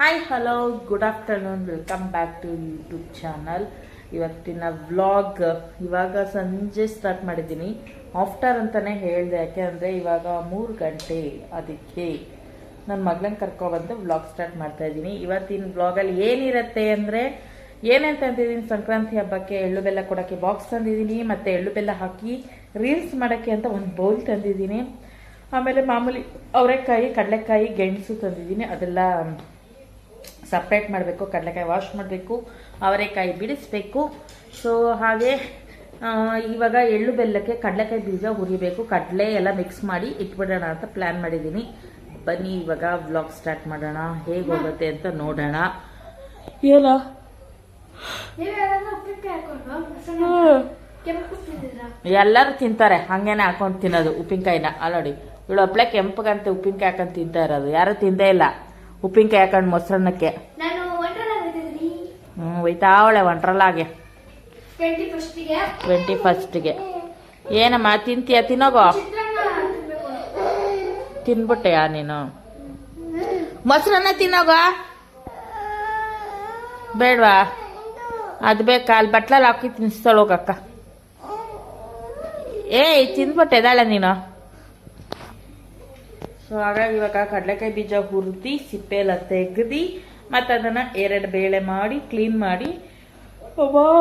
Hi hello good afternoon welcome back to YouTube channel ಇವತ್ತಿನ vlog ಇವಾಗ ಸಂಜೆ start ಮಾಡಿದ್ದೀನಿ. ಆಫ್ಟರ್ ಅಂತಲೇ ಹೇಳಿದೆ, ಯಾಕೆ ಅಂದರೆ ಇವಾಗ ಮೂರು ಗಂಟೆ ಅದಕ್ಕೆ ನನ್ನ ಮಗಳನ್ನ ಕರ್ಕೊಬಂದು ವ್ಲಾಗ್ ಸ್ಟಾರ್ಟ್ ಮಾಡ್ತಾ ಇದ್ದೀನಿ. ಇವತ್ತಿನ ವ್ಲಾಗಲ್ಲಿ ಏನಿರುತ್ತೆ ಅಂದರೆ ಏನೇನು ತಂದಿದ್ದೀನಿ, ಸಂಕ್ರಾಂತಿ ಹಬ್ಬಕ್ಕೆ ಎಳ್ಳು ಬೆಲ್ಲ ಕೊಡೋಕ್ಕೆ ಬಾಕ್ಸ್ ತಂದಿದ್ದೀನಿ, ಮತ್ತು ಎಳ್ಳು ಬೆಲ್ಲ ಹಾಕಿ ರೀಲ್ಸ್ ಮಾಡೋಕ್ಕೆ ಅಂತ ಒಂದು ಬೌಲ್ ತಂದಿದ್ದೀನಿ. ಆಮೇಲೆ ಮಾಮೂಲಿ ಅವರೆಕಾಯಿ, ಕಡಲೆಕಾಯಿ, ಗೆಣಸು ತಂದಿದ್ದೀನಿ. ಅದೆಲ್ಲ ಸಪ್ರೇಟ್ ಮಾಡಬೇಕು ಕಡಲೆಕಾಯಿ ವಾಶ್ ಮಾಡಬೇಕು ಅವರೆಕಾಯಿ ಬಿಡಿಸ್ಬೇಕು. ಸೊ ಹಾಗೆ ಇವಾಗ ಎಳ್ಳು ಬೆಲ್ಲಕ್ಕೆ ಕಡಲೆಕಾಯಿ ಬೀಜ ಹುರಿಬೇಕು. ಕಡಲೆ ಎಲ್ಲ ಮಿಕ್ಸ್ ಮಾಡಿ ಇಟ್ಬಿಡೋಣ ಅಂತ ಪ್ಲ್ಯಾನ್ ಮಾಡಿದ್ದೀನಿ ಬನ್ನಿ ಇವಾಗ ವ್ಲಾಗ್ ಸ್ಟಾರ್ಟ್ ಮಾಡೋಣ. ಹೇಗೆ ಹೋಗುತ್ತೆ ಅಂತ ನೋಡೋಣ. ಏನ? ಉಪ್ಪಿನಕಾಯಿ ಎಲ್ಲರೂ ತಿಂತಾರೆ. ಹಂಗೇನೆ ಹಾಕೊಂಡು ತಿನ್ನೋದು ಉಪ್ಪಿನಕಾಯಿನ. ಅಲ್ಲ ನೋಡಿ ಇವಳು ಕೆಂಪಗಂತೆ ಕೆಂಪಗಂತ ಉಪ್ಪಿನಕಾಯಿ ಹಾಕೊಂಡು ತಿಂತಾ ಇರೋದು. ಯಾರು ತಿಂದೇ ಇಲ್ಲ. ಉಪ್ಪಿನಕಾಯಿ ಹಾಕೊಂಡು ಮೊಸರನ್ನಕ್ಕೆ. ನಾನು ಹೋಯ್ತಾ ಅವಳೆ ಹ್ಞೂ ಒಯ್ತಾವಳೆ ಒಂಟ್ರಲ್ಲಾಗೆ ಟ್ವೆಂಟಿ ಫಸ್ಟಿಗೆ. ಏನಮ್ಮ ತಿಂತೀಯ? ತಿನ್ನೋಗೋ? ತಿನ್ಬಿಟ್ಟೆಯ ನೀನು? ಮೊಸರನ್ನ ತಿನ್ನೋಗೋ? ಬೇಡವಾ? ಅದು ಬೇಕಾ ಅಲ್ಲಿ ಬಟ್ಲಲ್ಲಿ ಹಾಕಿ ತಿನ್ನಿಸ್ತಾಳೆ ಹೋಗಕ್ಕ. ಏಯ್ ತಿನ್ಬಿಟ್ಟೆ ಎದಾಳೆ ನೀನು? ಸೊ ಹಾಗಾಗಿ ಇವಾಗ ಕಡಲೆಕಾಯಿ ಬೀಜ ಹುರಿದು ಸಿಪ್ಪೆ ಎಲ್ಲ ತೆಗ್ದು ಮತ್ತು ಅದನ್ನು ಎರಡು ಬೇಳೆ ಮಾಡಿ ಕ್ಲೀನ್ ಮಾಡಿ.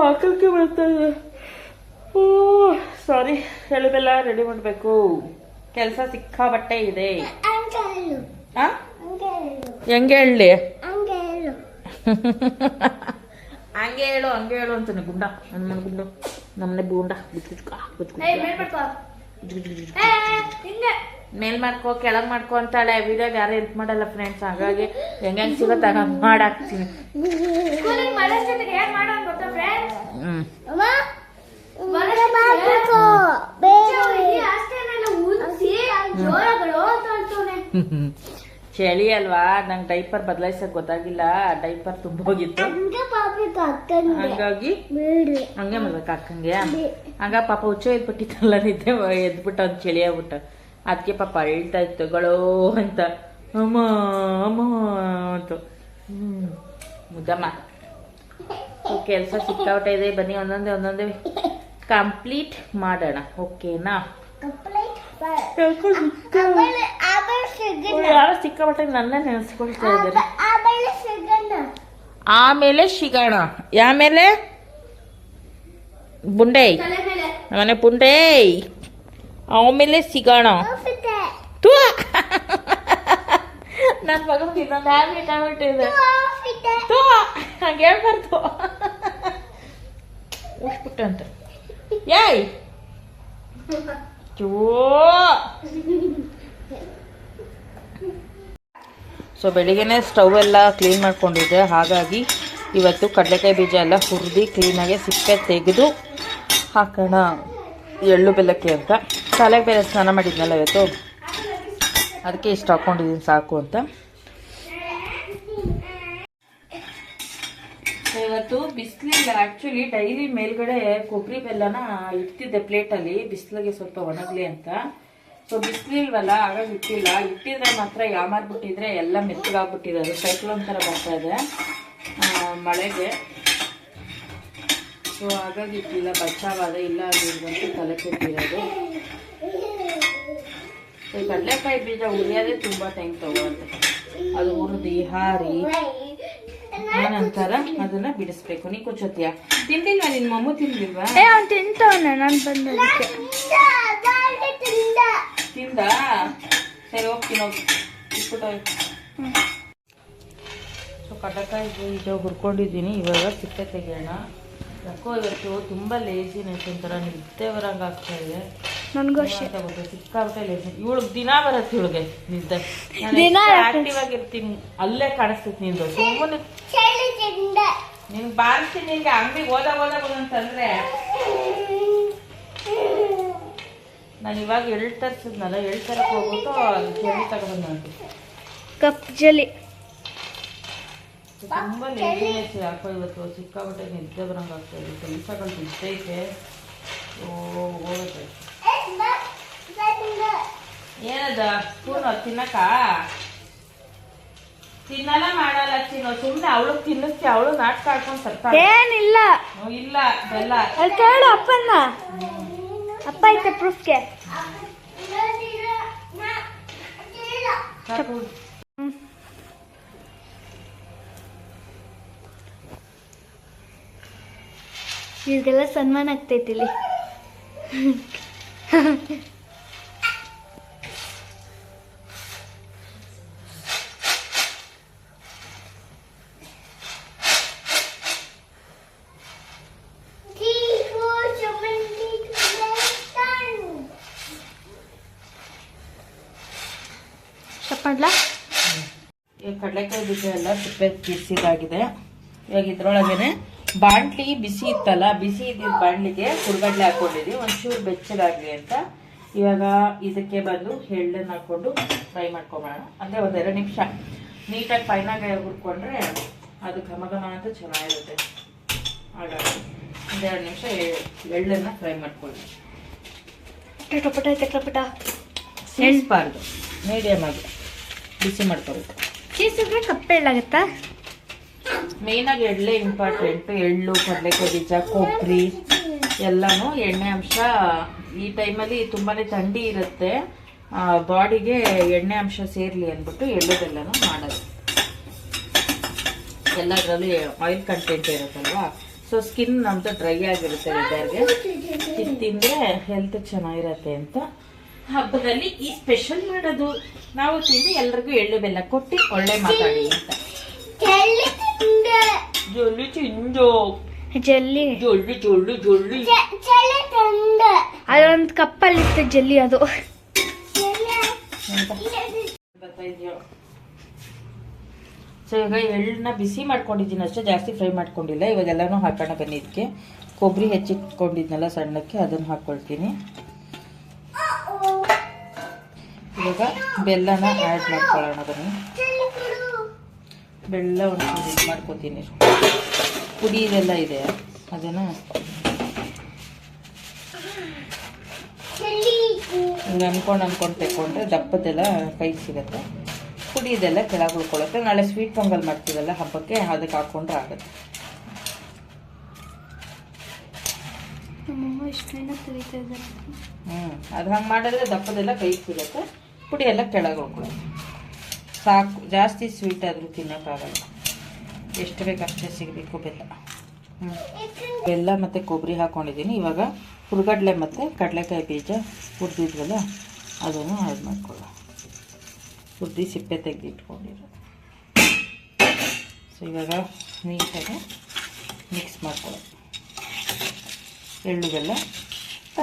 ಹಾಕಕ್ಕೆ ಬರ್ತದೆ ಸಾರಿ ಎಳುಬೆಲ್ಲ ರೆಡಿ ಮಾಡಬೇಕು. ಕೆಲಸ ಸಿಕ್ಕಾಬಟ್ಟೆ ಇದೆ. ಹೆಂಗೆ ಹೇಳಲಿ ಹಂಗೆ ಹೇಳು ಹಂಗೆ ಹೇಳು ಅಂತಾನೆ ಗುಂಡ ನನ್ನ ಮನೆ ಗುಂಡ. ನಮ್ಮನೆ ಬೂಂಡ ಗುಜ್ಗುಜ್ಕ ಗುಜ್ಗುಜ್ಕ. ಮೇಲ್ ಮಾಡ್ಕೋ ಕೆಳಗ್ ಮಾಡ್ಕೋ ಅಂತಾಳೆ. ವಿಡಿಯೋಗೆ ಯಾರು ಹೆಲ್ಪ್ ಮಾಡಲ್ಲ ಫ್ರೆಂಡ್ಸ್ ಹಾಗಾಗಿ ಹೆಂಗೆ ಹೆಂಗೆ ಸಿಗೋ ತಗ ಮಾಡಾಕ್ತೀನಿ ಚಳಿ ಅಲ್ವಾ? ನಂಗೆ ಡೈಪರ್ ಬದಲಾಯಿಸಕ್ ಗೊತ್ತಾಗಿಲ್ಲ. ಡೈಪರ್ ತುಂಬ ಹೋಗಿತ್ತು. ಹಂಗಾಗಿ ಹಂಗೆ ಮಾಡ್ಬೇಕು ಅಕ್ಕಂಗೆ ಹಂಗ ಪಾಪ ಹುಚ್ಚ ಎದ್ಬಿಟ್ಟಿತ್ತಲ್ಲ ನಿದ್ದೆ ಎದ್ಬಿಟ್ಟು ಅದು ಚಳಿ ಆಗ್ಬಿಟ್ಟು. ಅದಕ್ಕೆ ಪಾಪ ಅಳ್ತಾ ಇತ್ತು ಗಳೋ ಅಂತ. ಅಮ್ಮ ಅಮ್ಮ ಅಂತ. ಮುದ್ದಮ್ಮ. ಕೆಲಸ ಸಿಕ್ಕಾಟ ಇದೆ ಬನ್ನಿ ಒಂದೊಂದೇ ಒಂದೊಂದೇ. ಕಂಪ್ಲೀಟ್ ಮಾಡೋಣ ಓಕೆನಾ? ಯಾರೋ ಸಿಕ್ಕಾಬಿಟ್ಟೆ ನನ್ನ ನೆನೆಸ್ಕೊಳ್ತಾ ಇದ್ದಾರೆ. ಆಮೇಲೆ ಸಿಗೋಣ. ಆಮೇಲೆ ಬುಂಡೇಯ್ ಮನೆ ಪುಂಡೆ ಆಮೇಲೆ ಸಿಗೋಣ. ತೂ. ನನ್ನ ಮಗನ ಇನ್ನೊಂದು ಹ್ಯಾಬಿಟ್ ಆಗ್ಬಿಟ್ಟಿದೆ ತೂ ಹಂಗೆ ಹೇಳ್ಬಾರ್ದು. ಏಯ್. ಚೋ ಸೊ ಬೆಳಿಗ್ಗೆನೆ ಸ್ಟವ್ ಎಲ್ಲ ಕ್ಲೀನ್ ಮಾಡ್ಕೊಂಡಿದ್ದೆ. ಹಾಗಾಗಿ ಇವತ್ತು ಕಡಲೆಕಾಯಿ ಬೀಜ ಎಲ್ಲ ಹುರಿದು ಕ್ಲೀನಾಗೆ ಸಿಪ್ಪೆ ತೆಗೆದು ಹಾಕೋಣ. ಎಳ್ಳು ಬೆಲ್ಲಕ್ಕೆ ಅಂತ. ತಲೆಗೆ ಬೇರೆ ಸ್ನಾನ ಮಾಡಿದ್ನಲ್ಲ ಇವತ್ತು? ಅದಕ್ಕೆ ಇಷ್ಟು ಹಾಕ್ಕೊಂಡಿದ್ದೀನಿ ಸಾಕು ಅಂತ. ಇವತ್ತು ಬಿಸಿಲಿಲ್ಲ. ಆ್ಯಕ್ಚುಲಿ ಡೈಲಿ ಮೇಲ್ಗಡೆ ಕೊಬ್ಬರಿ ಬೆಲ್ಲನ ಇಟ್ಟಿದ್ದೆ ಪ್ಲೇಟಲ್ಲಿ ಬಿಸಿಲಿಗೆ ಸ್ವಲ್ಪ ಒಣಗಲಿ ಅಂತ. ಸೊ ಬಿಸಿಲಿಲ್ವಲ್ಲ, ಹಾಗಾಗಿ ಇಟ್ಟಿಲ್ಲ. ಇಟ್ಟಿದ್ರೆ ಮಾತ್ರ ಯಾಮಾರ್ಬಿಟ್ಟಿದ್ರೆ ಎಲ್ಲ ಮೆತ್ತಗಾಗ್ಬಿಟ್ಟಿರೋದು. ಸೈಕ್ಲೋನ್ ಥರ ಬರ್ತಾ ಇದೆ ಮಳೆಗೆ. ಸೊ ಹಾಗಾಗಿ ಇಟ್ಟಿಲ್ಲ. ಬಚ್ಚಾವಾದ ಇಲ್ಲ ಬಂದು ತಲೆ ಕೆಟ್ಟಿರೋದು ಈ ಕಡಲೆಕಾಯಿ ಬೀಜ ಉರಿಯೋದೇ ತುಂಬ ಟೈಮ್ ತಗೊಳುತ್ತೆ. ಅದು ಹುರಿದು ಹಾರಿ ಏನಂತಾರ ಅದನ್ನ ಬಿಡಿಸ್ಬೇಕು. ನೀ ಕುಚ್ಚೋತಿಯ ತಿಂದಿಲ್ವಾ ನಿನ್ ಮಮ್ಮು? ತಿಂದಿಲ್ವಾ? ಏ ಅವ್ನು ಅಂತ ನಾನು ಬಂದದಕ್ಕೆ ತಿಂದ? ಸರಿ ಹೋಗ್ತೀನಿ ಹೋಗಿ ಸೊ ಕಡಲೆಕಾಯಿ ಬೀಜ ಹುರ್ಕೊಂಡಿದ್ದೀನಿ. ಇವಾಗ ಸಿಪ್ಪೆ ತೆಗೆಯೋಣ. ಯಾಕೋ ಇವತ್ತು ತುಂಬ ಲೇಜಿನೆಸ್ ಒಂಥರ ನಿದ್ದೆ ಬರಂಗೆ ಆಗ್ತಾ ಇದೆ. ನನಗೂ ಅಷ್ಟೇ. ಲೇಜಿ ಇವಳು ದಿನ ಬರುತ್ತೆ ಇವಳಿಗೆ ನಿದ್ದೆ. ದಿನ ಆಕ್ಟಿವ್ ಆಗಿರ್ತೀನಿ ಅಲ್ಲೇ ಕಾಣಿಸ್ತೈತಿ ನಿಂದು. ಸುಮ್ಮನೆ ನಿನ್ಗೆ ಬಾರಿಸ್ತೀನಿ ನಿನ್ಗೆ ಅಂಗಡಿಗೆ ಹೋದ ಹೋದ ಅಂತಂದ್ರೆ ನಾನು ಇವಾಗ ಎಳ್ ತರ್ಸಿದ್ನಲ್ಲ ಎಳ್ ತರಕ್ಕೆ ಹೋಗ್ಬಿಟ್ಟು ಅಲ್ಲಿ ಜಲ್ಲಿ ತಗೊಂಡು ಕಪ್ ಜಲಿ. ತುಂಬ ಲೇಜಿನೆಸ್ ಯಾಕೋ ಇವತ್ತು ಸಿಕ್ಕಾಪಟ್ಟೆ ನಿದ್ದೆ ಬರಂಗ ಆಗ್ತಾ ಇದೆ. ಕೆಲಸಗಳು ಬಿದ್ದೈತೆ. ಓ ಹೋಗುತ್ತೆ. ಏನದ? ತಿನ್ನೋ ತಿನ್ನಕ ತಿನ್ನಲ್ಲ ಮಾಡಲ್ಲ ತಿನ್ನೋ ಸುಮ್ನೆ ಅವಳು ತಿನ್ನಿಸ್ತಿ ಅವಳು ನಾಟಕ ಆಡ್ಕೊಂಡು ಸತ್ತಾಳೆ ಏನಿಲ್ಲ. ಇಲ್ಲ ಬೆಲ್ಲ. ಅಲ್ಲಿ ಕೇಳು ಅಪ್ಪನ್ನ. ಅಪ್ಪ ಐತೆ ಪ್ರೂಫ್ಗೆ. ಇವ್ರಿಗೆಲ್ಲ ಸನ್ಮಾನ ಆಗ್ತೈತಿ ಇಲ್ಲಿ. ಈಗ ಕಡಲೆಕಾಯಿ ಬೀಜ ಎಲ್ಲ ಸಿಪ್ಪೆ ಬಿಸಿದಾಗಿದೆ ಇವಾಗ ಇದ್ರೊಳಗೇನೆ ಬಾಂಡ್ಲಿ ಬಿಸಿ ಇತ್ತಲ್ಲ ಬಿಸಿ ಇದ್ದಿದ್ದ ಬಾಂಡ್ಲಿಗೆ ಹುರ್ಗಡ್ಲೆ ಹಾಕೊಂಡಿದ್ವಿ. ಒಂಚೂರು ಬೆಚ್ಚಗಾಗಲಿ ಅಂತ. ಇವಾಗ ಇದಕ್ಕೆ ಬಂದು ಎಳ್ಳನ್ನು ಹಾಕೊಂಡು ಫ್ರೈ ಮಾಡ್ಕೊಂಬೋಣ ಅಂದರೆ ಒಂದೆರಡು ನಿಮಿಷ ನೀಟಾಗಿ ಫೈನಾಗಿ ಹುರ್ಕೊಂಡ್ರೆ ಅದು ಘಮ ಘಮ ಅಂತ ಚೆನ್ನಾಗಿರುತ್ತೆ. ಹಾಗಾಗಿ ಒಂದೆರಡು ನಿಮಿಷ ಎಳ್ಳನ್ನು ಫ್ರೈ ಮಾಡ್ಕೊಳ್ಳಿ. ಟಪಟ ಟಪಟ ಸಿಡಿಸ್ಬಾರ್ದು ಮೀಡಿಯಮ್ ಆಗಿ ಬಿಸಿ ಮಾಡ್ಕೋಬೇಕು. ಚೀಸ್ ಕಪ್ಪೆ ಎಳ್ಳಾಗತ್ತಾ ಮೇಯ್ನಾಗಿ ಎಳ್ಳೆ ಇಂಪಾರ್ಟೆಂಟು ಎಳ್ಳು ಕಡಲೆಕಾಯಿ ಬೀಜ ಕೊಬ್ಬರಿ ಎಲ್ಲನೂ ಎಣ್ಣೆ ಅಂಶ. ಈ ಟೈಮಲ್ಲಿ ತುಂಬಾನೇ ಥಂಡಿ ಇರುತ್ತೆ. ಬಾಡಿಗೆ ಎಣ್ಣೆ ಅಂಶ ಸೇರ್ಲಿ ಅಂದ್ಬಿಟ್ಟು ಎಳ್ಳದೆಲ್ಲನೂ ಮಾಡೋದು. ಎಲ್ಲದರಲ್ಲೂ ಆಯಿಲ್ ಕಂಟೆಂಟ್ ಇರುತ್ತಲ್ವಾ? ಸೊ ಸ್ಕಿನ್ ನಮ್ದು ಡ್ರೈ ಆಗಿರುತ್ತೆ ಎಲ್ಲರಿಗೆ ಇದು ತಿಂದರೆ ಹೆಲ್ತ್ ಚೆನ್ನಾಗಿರತ್ತೆ ಅಂತ. ಹಬ್ಬದಲ್ಲಿ ಈ ಸ್ಪೆಷಲ್ ಮಾಡೋದು. ನಾವು ತಿಂದು ಎಲ್ರಿಗೂ ಎಳ್ಳು ಬೆಲ್ಲ ಕೊಟ್ಟು ಒಳ್ಳೆ ಮಾತಾಡಿ ಅಂತ. ಜೊಳ್ಳು ಚಿಂಜು ಜಲ್ಲಿ. ಜೊಳ್ಳು ಜೊಳ್ಳು ಜೊಳ್ಳು ಅದೊಂದು ಕಪ್ಪಲ್ಲಿ ಇತ್ತು ಜಲ್ಲಿ. ಅದು ಸೊ ಈಗ ಎಳ್ಳನ್ನ ಬಿಸಿ ಮಾಡ್ಕೊಂಡಿದ್ದೀನಿ ಅಷ್ಟೇ ಜಾಸ್ತಿ ಫ್ರೈ ಮಾಡ್ಕೊಂಡಿಲ್ಲ. ಇವಾಗೆಲ್ಲನೂ ಹಾಕೋಣ ಬನ್ನಿ ಇದಕ್ಕೆ ಕೊಬ್ಬರಿ ಹೆಚ್ಚಿಟ್ಕೊಂಡಿದ್ನಲ್ಲ ಸಣ್ಣಕ್ಕೆ ಅದನ್ನು ಹಾಕ್ಕೊಳ್ತೀನಿ ಇವಾಗ ಬೆಲ್ಲನ ಆ್ಯಡ್ ಮಾಡ್ಕೊಳ್ಳೋಣ ಬನ್ನಿ. ಬೆಲ್ಲ ಒಂದು ಇದು ಮಾಡ್ಕೊತೀನಿ. ಪುಡಿ ಇದೆಲ್ಲ ಇದೆ. ಅದನ್ನು ಹಿಂಗೆ ಅನ್ಕೊಂಡು ಅನ್ಕೊಂಡು ತೆಕ್ಕೊಂಡ್ರೆ ದಪ್ಪದೆಲ್ಲ ಕೈ ಸಿಗುತ್ತೆ. ಪುಡಿ ಇದೆಲ್ಲ ಕೆಳಗೆ ಉಳ್ಕೊಳ್ಳುತ್ತೆ ನಾಳೆ ಸ್ವೀಟ್ ಪೊಂಗಲ್ ಮಾಡ್ತೀವಲ್ಲ ಹಬ್ಬಕ್ಕೆ ಅದಕ್ಕೆ ಹಾಕ್ಕೊಂಡ್ರೆ ಆಗುತ್ತೆ. ಹ್ಞೂ ಅದು ಹಂಗೆ ಮಾಡಿದ್ರೆ ದಪ್ಪದೆಲ್ಲ ಕೈ ಸಿಗುತ್ತೆ. ಪುಡಿ ಎಲ್ಲ ಕೆಳಗೆ ಉಳ್ಕೊಳ್ಳುತ್ತೆ ಸಾಕು. ಜಾಸ್ತಿ ಸ್ವೀಟ್ ಆದರೂ ತಿನ್ನೋಕ್ಕಾಗಲ್ಲ ಎಷ್ಟು ಬೇಕು ಅಷ್ಟೇ ಸಿಗಬೇಕು ಬೆಲ್ಲ. ಹ್ಞೂ ಬೆಲ್ಲ ಮತ್ತು ಕೊಬ್ಬರಿ ಹಾಕ್ಕೊಂಡಿದ್ದೀನಿ ಇವಾಗ ಹುರ್ಗಡ್ಲೆ ಮತ್ತು ಕಡಲೆಕಾಯಿ ಬೀಜ ಹುರಿದಿದ್ವಲ್ಲ, ಅದನ್ನು ಆ್ಯಡ್ ಮಾಡ್ಕೊಳ್ಳ ಹುರಿದು ಸಿಪ್ಪೆ ತೆಗೆದಿಟ್ಕೊಂಡಿರೋ ಸೊ ಇವಾಗ ನೀಟಾಗಿ ಮಿಕ್ಸ್ ಮಾಡ್ಕೊಳ್ಳೋದು ಎಳ್ಳು ಬೆಲ್ಲ.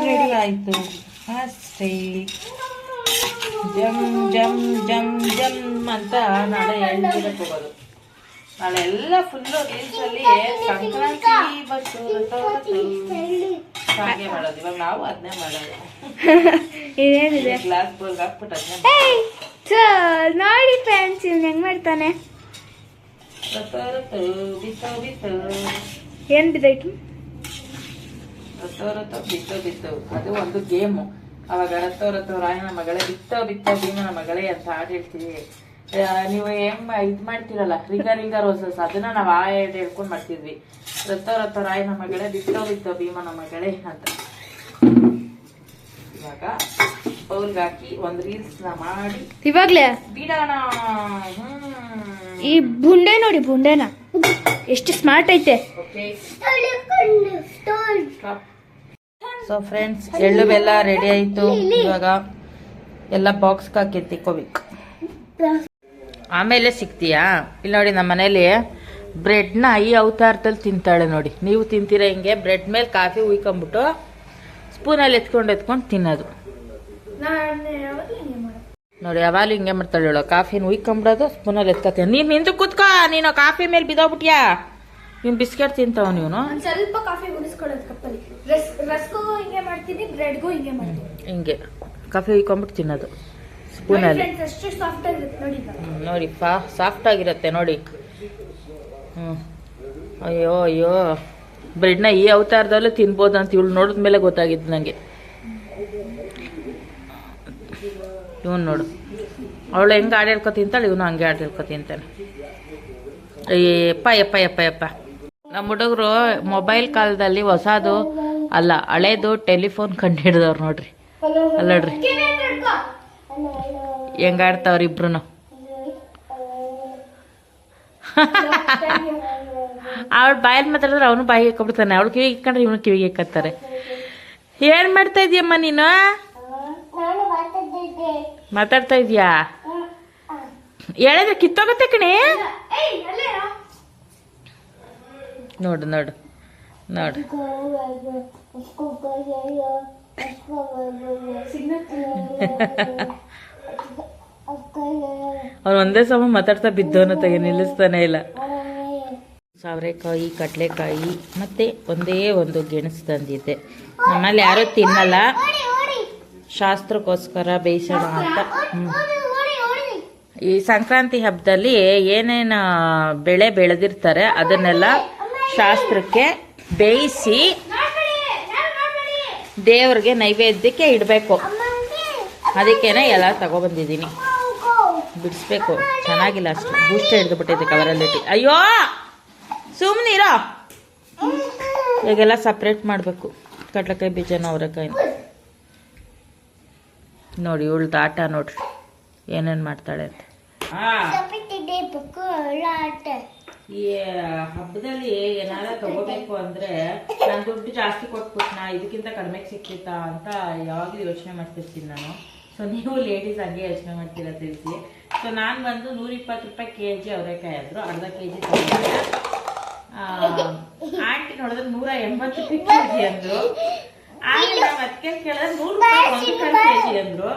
ರೆಡಿ ಆಯಿತು. ಅಷ್ಟೇ ಜಮ್ ಜಮ್ ಜಮ್ ಜಮ್ ಅಂತ ನಾಳೆ ಎಳ್ಳಿರಕ್ಕೆ ಹೋಗೋದು. ನಾಳೆಲ್ಲ ಫುಲ್ಲು ರೀಲ್ಸಲ್ಲಿ ಸಂಕ್ರಾಂತಿ ರಥೋರಥೋ. ಹಾಗೆ ಮಾಡೋದು. ಇವಾಗ ನಾವು ಅದನ್ನೇ ಮಾಡೋದು. ಇದೇನಿದೆ? ಗ್ಲಾಸ್ ಬೋಲ್ಗೆ ಹಾಕ್ಬಿಟ್ಟು ಅದನ್ನೇ ನೋಡಿ ಫ್ರೆಂಡ್ಸ್ ಇವ್ನು ಹೆಂಗ್ ಮಾಡ್ತಾನೆ? ಏನ್ ಬಿದ್ದು ಬಿತ್ತು ಬಿತ್ತು. ಬಿತ್ತೋ ಬಿತ್ತೋ. ಅದು ಒಂದು ಗೇಮು ಅವಾಗ ರಥೋ ರಥೋ ರಾಯನ ಮಗಳೇ ಬಿತ್ತೋ ಬಿತ್ತೋ ಭೀಮನ ಮಗಳೇ ಅಂತ ಹಾಡು ಹೇಳ್ತೀವಿ. ನೀವು ಏನ್ ಇದು ಮಾಡ್ತೀರಲ್ಲ ರಿಂಗ ರಿಂಗ ರೋಸಸ್ ಅದನ್ನ ನಾವು ಆ ಹಾಡು ಹೇಳ್ಕೊಂಡು ಮಾಡ್ತಿದ್ವಿ. ರಥೋ ರಥೋ ರಾಯನ ಮಗಳೇ ಬಿತ್ತೋ ಬಿತ್ತೋ ನಮ್ಮ ಮಗಳೇ ಅಂತ. ಇವಾಗ ಬೌಲ್ಗೆ ಹಾಕಿ ಒಂದು ರೀಲ್ಸ್ನ ಮಾಡಿ. ಇವಾಗ್ಲೇ? ಬಿಡೋಣ. ಹ್ಮ್. ಈ ಬುಂಡೆ ನೋಡಿ ಬುಂಡೆನ. ಎಷ್ಟು ಸ್ಮಾರ್ಟ್ ಐತೆ. ಓಕೆ ಸೊ ಫ್ರೆಂಡ್ಸ್ ಎಳ್ಳು ಬೆಲ್ಲ ರೆಡಿ ಆಯಿತು. ಇವಾಗ ಎಲ್ಲ ಬಾಕ್ಸ್ಗೆ ಹಾಕಿ ತಿಕ್ಕೋಬೇಕು. ಆಮೇಲೆ ಸಿಗ್ತೀಯಾ? ಇಲ್ಲಿ ನೋಡಿ ನಮ್ಮ ಮನೇಲಿ ಬ್ರೆಡ್ನ ಈ ಅವತಾರದಲ್ಲಿ ತಿಂತಾಳೆ ನೋಡಿ. ನೀವು ತಿಂತೀರಾ ಹಿಂಗೆ? ಬ್ರೆಡ್ ಮೇಲೆ ಕಾಫಿ ಉಯ್ಕೊಂಬಿಟ್ಟು ಸ್ಪೂನಲ್ಲಿ ಎತ್ಕೊಂಡು ಎತ್ಕೊಂಡು ತಿನ್ನೋದು. ನೋಡಿ ಯಾವಾಗಲೂ ಹಿಂಗೆ ಮಾಡ್ತಾಳೆ ಹೇಳೋ ಕಾಫಿನ ಉಯ್ಕೊಂಬಿಡೋದು ಸ್ಪೂನಲ್ಲಿ ಎತ್ಕೊತೀನಿ ನೀನು ಹಿಂದೆ ಕೂತ್ಕೋ. ನೀನು ಕಾಫಿ ಮೇಲೆ ಬಿದ್ದೋಗ್ಬಿಟ್ಯಾ? ನೀನು ಬಿಸ್ಕೆಟ್ ತಿಂತಾವ ನೀನು ಸ್ವಲ್ಪ ಕಾಫಿ ರಸ್ ರಸ್ಗೂ ಹಿಂಗೆ ಮಾಡ್ತೀನಿ ಬ್ರೆಡ್ಗೂ ಹಿಂಗೆ ಮಾಡ್ತೀನಿ. ಹಿಂಗೆ. ಕಾಫಿ ಉಯ್ಕೊಂಬಿಟ್ಟು ತಿನ್ನೋದು. ಸ್ಪೂನಲ್ಲಿ. ಫ್ರೆಂಡ್ಸ್ ಎಷ್ಟು ಸಾಫ್ಟ್ ಆಗಿರುತ್ತೆ ನೋಡಿ. ಹ್ಮ್, ನೋಡಿ ಫಾ ಸಾಫ್ಟ್ ಆಗಿರುತ್ತೆ ನೋಡಿ. ಹ್ಞೂ ಅಯ್ಯೋ ಅಯ್ಯೋ. ಬ್ರೆಡ್ನ ಈ ಅವತಾರದಲ್ಲೂ ತಿನ್ಬೋದು ಅಂತ ಇವಳು ನೋಡಿದ ಮೇಲೆ ಗೊತ್ತಾಗಿದ್ದು ನನಗೆ ಇವನು ನೋಡು. ಅವಳು ಹೆಂಗೆ ಆಡೇಳ್ಕೊ ತಿಂತಾಳೆ ಇವನು ಹಂಗೆ ಆಡೇಳ್ಕೊ ತಿಂತಾನೆ ಅಯ್ಯಪ್ಪ ಯಪ್ಪ ಯಪ್ಪ ಯಪ್ಪ ನಮ್ಮ ಹುಡುಗರು ಮೊಬೈಲ್ ಕಾಲದಲ್ಲಿ ಹೊಸದು ಅಲ್ಲ ಹಳೇದು ಟೆಲಿಫೋನ್ ಕಂಡು ಹಿಡಿದವ್ರು ನೋಡ್ರಿ. ಅಲ್ಲಡ್ರಿ ಹೆಂಗಾಡ್ತಾವ್ರಿ ಇಬ್ರು ಅವಳು ಬಾಯಲ್ಲಿ ಮಾತಾಡಿದ್ರೆ ಅವನು ಬಾಯಿಗೆ ಹಾಕೊಬಿಡ್ತಾನೆ ಅವಳು ಕಿವಿಗೆ ಇಕ್ಕಂಡ್ರೆ ಇವನು ಕಿವಿಗೆ ಹಾಕತ್ತಾರೆ ಏನ್ ಮಾಡ್ತಾ ಇದೀಯಮ್ಮ ನೀನು? ನಾನು ಮಾತಾಡ್ತಿದ್ದೆ. ಮಾತಾಡ್ತಾ ಇದೀಯಾ? ಹೇಳಿದ್ರೆ ಕಿತ್ತೋಗತ್ತೆ ಕಣೆ. ಏಯ್ ಅಲ್ಲೇ ನೋಡು ನೋಡು ನೋಡು. ಅವ್ನು ಒಂದೇ ಸಮ ಮಾತಾಡ್ತಾ ಬಿದ್ದವನ ತೆಗೆ ನಿಲ್ಲಿಸ್ತಾನೆ ಇಲ್ಲ. ಸಾವಿರೆಕಾಯಿ ಕಡಲೆಕಾಯಿ ಮತ್ತೆ ಒಂದೇ ಒಂದು ಗೆಣಸು ತಂದಿದ್ದೆ. ನಮ್ಮಲ್ಲಿ ಯಾರೂ ತಿನ್ನಲ್ಲ. ಶಾಸ್ತ್ರಕ್ಕೋಸ್ಕರ ಬೇಯಿಸೋಣ ಅಂತ. ಈ ಸಂಕ್ರಾಂತಿ ಹಬ್ಬದಲ್ಲಿ ಏನೇನು ಬೆಳೆ ಬೆಳೆದಿರ್ತಾರೆ ಅದನ್ನೆಲ್ಲ ಶಾಸ್ತ್ರಕ್ಕೆ ಬೇಯಿಸಿ ದೇವ್ರಿಗೆ ನೈವೇದ್ಯಕ್ಕೆ ಇಡಬೇಕು. ಅದಕ್ಕೇನೆ ಎಲ್ಲ ತಗೊಬಂದಿದ್ದೀನಿ. ಬಿಡಿಸ್ಬೇಕು. ಚೆನ್ನಾಗಿಲ್ಲ ಅಷ್ಟು. ಬೂಸ್ಟ್ ಹಿಡಿದು ಬಿಟ್ಟಿದೆ ಕವರಲ್ಲಿ ಅಯ್ಯೋ! ಸುಮ್ಮನಿರೋ ಈಗೆಲ್ಲ ಸಪ್ರೇಟ್ ಮಾಡಬೇಕು. ಕಡ್ಲೆಕಾಯಿ ಬೀಜನ ಅವರೆಕಾಯಿನ. ನೋಡಿ ಇವಳ್ದು ಆಟ ನೋಡ್ರಿ. ಏನೇನು ಮಾಡ್ತಾಳೆ ಅಂತ. ಈ ಹಬ್ಬದಲ್ಲಿ ಏನಾರ ತಗೋಬೇಕು ಅಂದ್ರೆ ನಾನು ದುಡ್ಡು ಜಾಸ್ತಿ ಕೊಟ್ಬಿಟ್ನಾ? ಇದಕ್ಕಿಂತ ಕಡಿಮೆ ಸಿಕ್ಕಿತ್ತಾ ಅಂತ ಯಾವಾಗಲೂ ಯೋಚನೆ ಮಾಡ್ತಿರ್ತೀನಿ ನಾನು. ಸೊ ನೀವು ಲೇಡೀಸ್ ಹಂಗೆ ಯೋಚನೆ ಮಾಡ್ತೀರಾ ತಿಳಿಸಿ? ಸೊ ನಾನು ಬಂದು ನೂರ ಇಪ್ಪತ್ತು ರೂಪಾಯಿ ಕೆ ಜಿ ಅವರೆಕಾಯಿ ಆದ್ರು ಅರ್ಧ ಕೆ ಜಿ ತಗೊಂಡೆ ಆಂಟಿ ನೋಡಿದ್ರೆ ನೂರ ಎಂಬತ್ತು ರೂಪಾಯಿ ಕೆ ಜಿ ಅಂದ್ರು ಆಮೇಲೆ ನಾವು ಅದಕ್ಕೆ ಕೇಳಿದ್ರೆ ನೂರು ರೂಪಾಯಿ ಒಂದು ಕೆ ಜಿ ಅಂದ್ರು.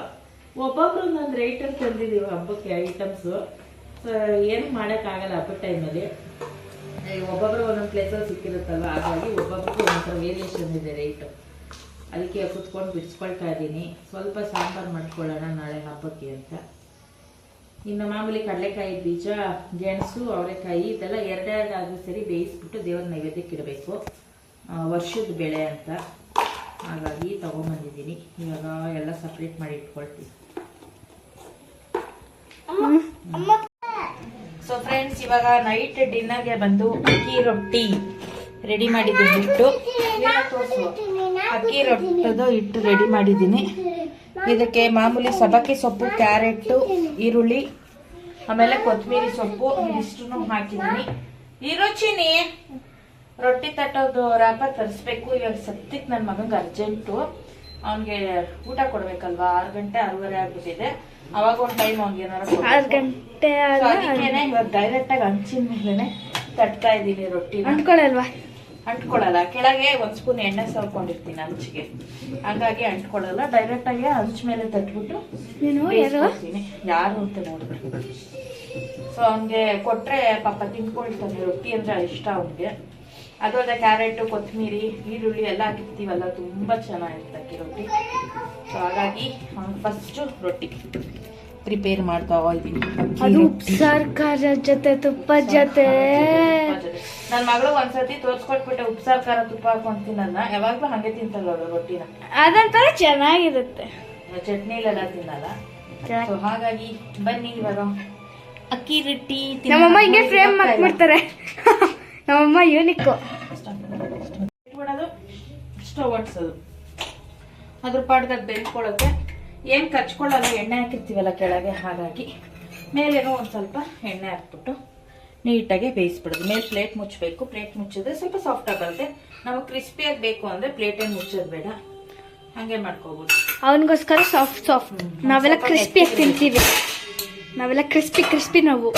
ಒಬ್ಬೊಬ್ರು ಒಂದೊಂದು ರೇಟಲ್ಲಿ ತಂದಿದ್ದೀವಿ ಹಬ್ಬಕ್ಕೆ ಐಟಮ್ಸು ಏನು ಮಾಡೋಕ್ಕಾಗಲ್ಲ ಹಬ್ಬದ ಟೈಮಲ್ಲಿ ಒಬ್ಬೊಬ್ರು ಒಂದೊಂದು ಪ್ಲೇಸಲ್ಲಿ ಸಿಕ್ಕಿರುತ್ತಲ್ವ? ಹಾಗಾಗಿ ಒಬ್ಬೊಬ್ಬರು ಒಂಥರ ವೇರಿಯೇಷನ್ ಇದೆ ರೇಟು ಅದಕ್ಕೆ ಕುತ್ಕೊಂಡು ಬಿಡಿಸ್ಕೊಳ್ತಾ ಇದ್ದೀನಿ. ಸ್ವಲ್ಪ ಸಾಂಬಾರು ಮಾಡ್ಕೊಳ್ಳೋಣ ನಾಳೆ ಹಬ್ಬಕ್ಕೆ ಅಂತ. ಇನ್ನು ಮಾಮೂಲಿ ಕಡಲೆಕಾಯಿ ಬೀಜ, ಗೆಣಸು, ಅವರೆಕಾಯಿ, ಇದೆಲ್ಲ ಎರಡೆರಡಾದ್ರೂ ಸರಿ ಬೇಯಿಸ್ಬಿಟ್ಟು ದೇವರ ನೈವೇದ್ಯಕ್ಕೆ ಇಡಬೇಕು. ವರ್ಷದ ಬೆಳೆ ಅಂತ. ಹಾಗಾಗಿ ತಗೊಂಬಂದಿದ್ದೀನಿ. ಇವಾಗ ಎಲ್ಲ ಸಪ್ರೇಟ್ ಮಾಡಿ ಇಟ್ಕೊಳ್ತೀನಿ. ಫ್ರೆಂಡ್ಸ್ ಇವಾಗ ನೈಟ್ ಡಿನ್ನರ್ಗೆ ಬಂದು ಅಕ್ಕಿ ರೊಟ್ಟಿ ರೆಡಿ ಮಾಡಿದ್ದೀನಿ ಹಿಟ್ಟು. ಅಕ್ಕಿ ರೊಟ್ಟದು ಹಿಟ್ಟು ರೆಡಿ ಮಾಡಿದ್ದೀನಿ. ಇದಕ್ಕೆ ಮಾಮೂಲಿ ಸಬಕ್ಕಿ ಸೊಪ್ಪು, ಕ್ಯಾರೆಟ್, ಈರುಳ್ಳಿ, ಆಮೇಲೆ ಕೊತ್ತಂಬರಿ ಸೊಪ್ಪು ಇದಿಷ್ಟು ಹಾಕಿದ್ದೀನಿ. ಈ ರುಚಿನಿ ರೊಟ್ಟಿ ತಟ್ಟೋದು ರಾಪ ತರಿಸ್ಬೇಕು. ಇವಾಗ ಸತ್ತಿಕ್ ನನ್ನ ಮಗಂಗೆ ಅರ್ಜೆಂಟು ಅವನಿಗೆ ಊಟ ಕೊಡಬೇಕಲ್ವಾ? ಆರು ಗಂಟೆ ಆರೂವರೆ ಆಗ್ಬಿಟ್ಟಿದೆ. ಅವಾಗ ಒಂದು ಟೈಮ್ ಆರು ಗಂಟೆ ಅದಕ್ಕೇನೆ ಇವಾಗ ಡೈರೆಕ್ಟ್ ಆಗಿ ಹಂಚಿನ ಮೇಲೆನೆ ತಟ್ತಾ ಇದ್ದೀನಿ ರೊಟ್ಟಿ ಅಂಟ್ಕೊಳಲ್ವಾ ಅಂಟ್ಕೊಳಲ್ಲ ಕೆಳಗೆ ಒಂದ್ ಸ್ಪೂನ್ ಎಣ್ಣೆ ಸವಕೊಂಡಿರ್ತೀನಿ ಹಂಚಿಗೆ. ಹಂಗಾಗಿ ಅಂಟ್ಕೊಳಲ್ಲ ಡೈರೆಕ್ಟ್ ಆಗಿ ಹಂಚ್ ಮೇಲೆ ತಟ್ಬಿಟ್ಟು ನೀನು ಯಾರು ಅಂತ ನೋಡಿದ್ರೆ ಸೊ ಅವ್ನಿಗೆ ಕೊಟ್ರೆ ಪಾಪ ತಿನ್ಕೊಳ್ತಾನೆ ರೊಟ್ಟಿ ಅಂದ್ರೆ ಇಷ್ಟ ಅವ್ನಿಗೆ. ಅದು ಕ್ಯಾರೆಟು ಕೊತ್ತಂಬರಿ ಈರುಳ್ಳಿ ಎಲ್ಲ ಹಾಕಿರ್ತೀವಲ್ಲ ತುಂಬಾ ಚೆನ್ನಾಗಿರುತ್ತೆ ಅಕ್ಕಿ ರೊಟ್ಟಿ. ಸೊ ಹಾಗಾಗಿ ಫಸ್ಟು ರೊಟ್ಟಿ ಪ್ರಿಪೇರ್ ಮಾಡ್ತಾ ಇದ್ದೀನಿ ಅದು ಸರ್ಕಾರ ಜೊತೆ ತುಪ್ಪ ಜೊತೆ ನನ್ ಮಗಳು ಒಂದ್ಸತಿ ತೋರ್ಸ್ಕೊಟ್ಬಿಟ್ಟೆ ಉಪ್ಸಾರ್ ಖಾರ ತುಪ್ಪ ಹಾಕೊಂಡ್ ತಿನ್ನಲ್ಲ ಯಾವಾಗ್ಲೂ ಹಂಗೆ ತಿಂತಲ್ಲ ಅವಳು ರೊಟ್ಟಿನ ಅದಂತರ ಚೆನ್ನಾಗಿರುತ್ತೆ ಚಟ್ನಿಲೆಲ್ಲ ತಿನ್ನಲ್ಲ ಸೊ ಹಾಗಾಗಿ ಬನ್ನಿ ಇವಾಗ ಅಕ್ಕಿ ರೊಟ್ಟಿ. ನಮ್ಮಮ್ಮ ಹಿಂಗೆ ಫ್ರೇಮ್ ಮಾಡ್ತಾರೆ ಇಲ್ಲ. ನಮ್ಮಮ್ಮ ಯೂನಿಕ್ ಇಟ್ಬಿಡೋದು ಸ್ಟವ್ ಹೊಡ್ಸೋದು ಅದ್ರ ಪಾಡ್ದಾಗ ಬೆಳ್ಕೊಳ್ಳೋಕೆ ಏನ್ ಕಚ್ಕೊಳ್ಳಲ್ಲ ಎಣ್ಣೆ ಹಾಕಿರ್ತೀವಲ್ಲ ಕೆಳಗೆ ಹಾಗಾಗಿ ಮೇಲೇನೋ ಒಂದ್ ಸ್ವಲ್ಪ ಎಣ್ಣೆ ಹಾಕ್ಬಿಟ್ಟು ನೀಟಾಗಿ ಬೇಯಿಸ್ಬಿಡೋದು. ಮೇಲೆ ಪ್ಲೇಟ್ ಮುಚ್ಚಬೇಕು. ಪ್ಲೇಟ್ ಮುಚ್ಚಿದ್ರೆ ಸ್ವಲ್ಪ ಸಾಫ್ಟ್ ಆಗುತ್ತೆ. ನಮಗೆ ಕ್ರಿಸ್ಪಿಯಾಗಿ ಬೇಕು ಅಂದ್ರೆ ಪ್ಲೇಟ್ ಏನು ಮುಚ್ಚೋದು ಬೇಡ. ಹಂಗೆ ಮಾಡ್ಕೋಬಹುದು ಅವನಿಗೋಸ್ಕರ ಸಾಫ್ಟ್ ಸಾಫ್ಟ್ ನಾವೆಲ್ಲ ಕ್ರಿಸ್ಪಿ ಕ್ರಿಸ್ಪಿಯಾಗಿ ತಿಂತೀವಿ. ನಾವೆಲ್ಲ ಕ್ರಿಸ್ಪಿ ಕ್ರಿಸ್ಪಿ ನಾವು.